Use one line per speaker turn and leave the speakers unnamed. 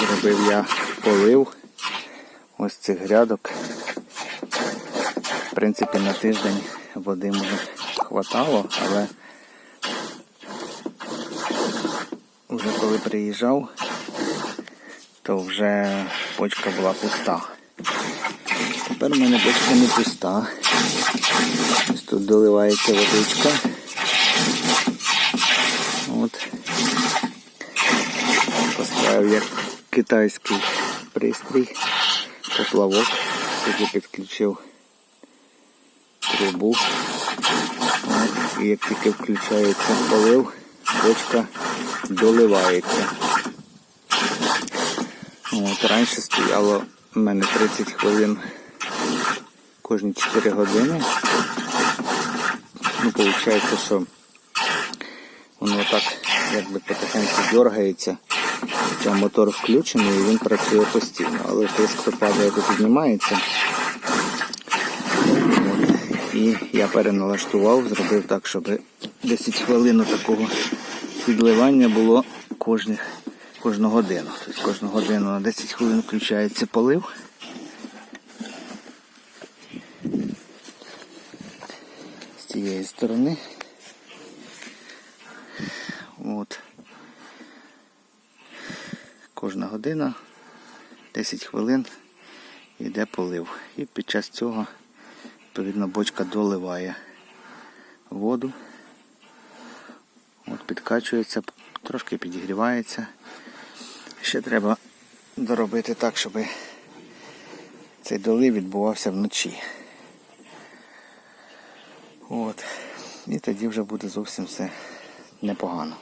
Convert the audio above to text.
Зробив я полив ось цих грядок. В принципі, на тиждень води може хватало, але вже коли приїжджав, то вже бочка була пуста. Тепер у мене бочка не пуста. Ось тут доливається водичка. От. Поставив як китайський пристрій, поплавок, сюди підключив трубу. І як тільки включається полив, бочка доливається. От, раніше стояло в мене 30 хвилин кожні 4 години. Ну, виходить, що воно так якби потихеньку дергається. Хоча мотор включений і він працює постійно, але тиск то падає, то піднімається. І я переналаштував, зробив так, щоб 10 хвилин такого підливання було кожних, кожну годину. Тобто кожну годину на 10 хвилин включається полив. З цієї сторони. От. Кожна година 10 хвилин йде полив. І під час цього, відповідно, бочка доливає воду. От підкачується, трошки підігрівається. Ще треба доробити так, щоб цей долив відбувався вночі. От. І тоді вже буде зовсім все непогано.